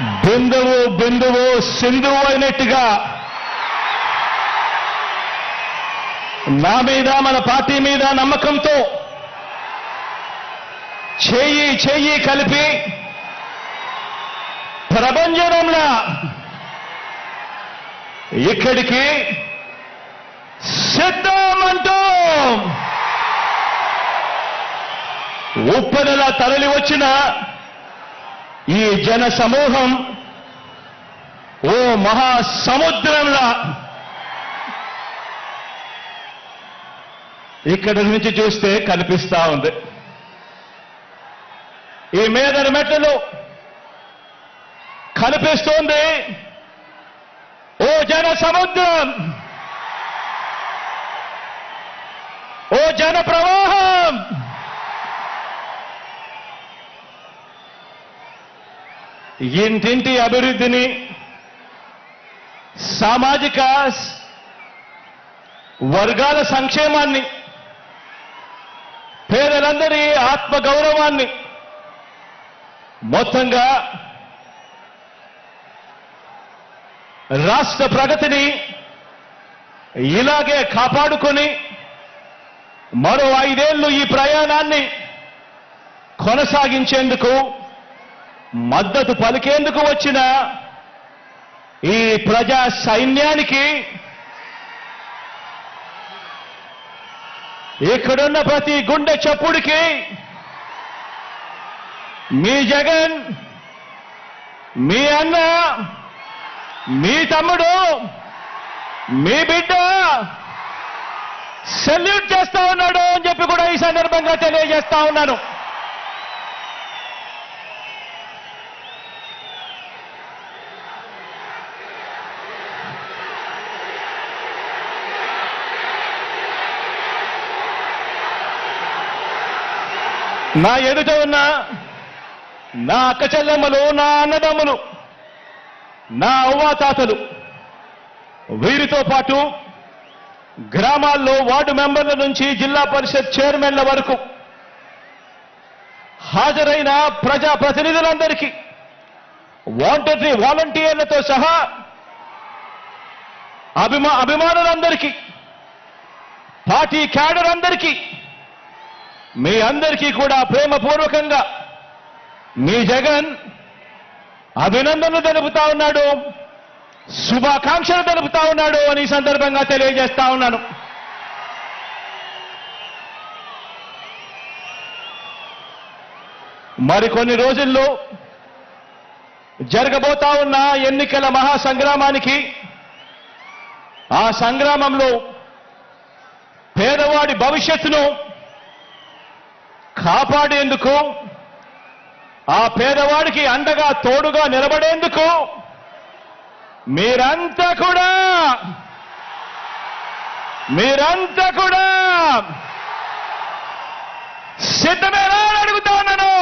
బిందువు బిందువు సింధువు అయినట్టుగా. నా మీద మన పార్టీ మీద నమ్మకంతో చేయి చేయి కలిపి ప్రపంచంలో ఇక్కడికి సిద్ధమంటూ. నెల తరలి వచ్చిన ఈ జన సమూహం ఓ మహా సముద్రంలా ఇక్కడి నుంచి చూస్తే కనిపిస్తా ఉంది. ఈ మేదరి మెట్లు కనిపిస్తుంది. ఓ జన సముద్రం ఓ జన ప్రవాహం ఇంటింటి అభివృద్ధిని సామాజిక వర్గాల సంక్షేమాన్ని పేదలందరి ఆత్మ గౌరవాన్ని మొత్తంగా రాష్ట్ర ప్రగతిని ఇలాగే కాపాడుకొని మరో ఐదేళ్ళు ఈ ప్రయాణాన్ని కొనసాగించేందుకు మద్దతు పలికేందుకు వచ్చిన ఈ ప్రజా సైన్యానికి ఇక్కడున్న ప్రతి గుండె చప్పుడికి మీ జగన్ మీ అన్న మీ తమ్ముడు మీ బిడ్డ సెల్యూట్ చేస్తా ఉన్నాడు అని చెప్పి కూడా ఈ సందర్భంగా తెలియజేస్తా ఉన్నాను. నా ఎదుట ఉన్న నా అక్క చెల్లెమ్మలు నా అన్నదమ్ములు నా అవ్వాతాతలు వీరితో పాటు గ్రామాల్లో వార్డు మెంబర్ల నుంచి జిల్లా పరిషత్ చైర్మన్ల వరకు హాజరైన ప్రజా ప్రతినిధులందరికీ వాంటరీ వాలంటీర్లతో సహా అభిమా అభిమానులందరికీ పార్టీ క్యాడర్ అందరికీ మీ అందరికీ కూడా ప్రేమపూర్వకంగా మీ జగన్ అభినందనలు తెలుపుతా ఉన్నాడు శుభాకాంక్షలు తెలుపుతా ఉన్నాడు అని సందర్భంగా తెలియజేస్తా ఉన్నాను. మరికొన్ని రోజుల్లో జరగబోతా ఉన్న ఎన్నికల మహాసంగ్రామానికి ఆ సంగ్రామంలో పేదవాడి భవిష్యత్తును కాపాడేందుకు ఆ పేదవాడికి అండగా తోడుగా నిలబడేందుకు మీరంతా కూడా మీరంతా కూడా సిద్ధమేనా అడుగుతా ఉన్నాను.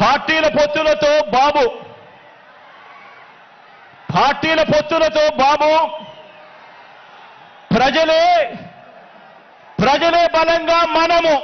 పార్టీల పొత్తులతో బాబు పార్టీల పొత్తులతో బాబు ప్రజలే ప్రజలే బలంగా మనము.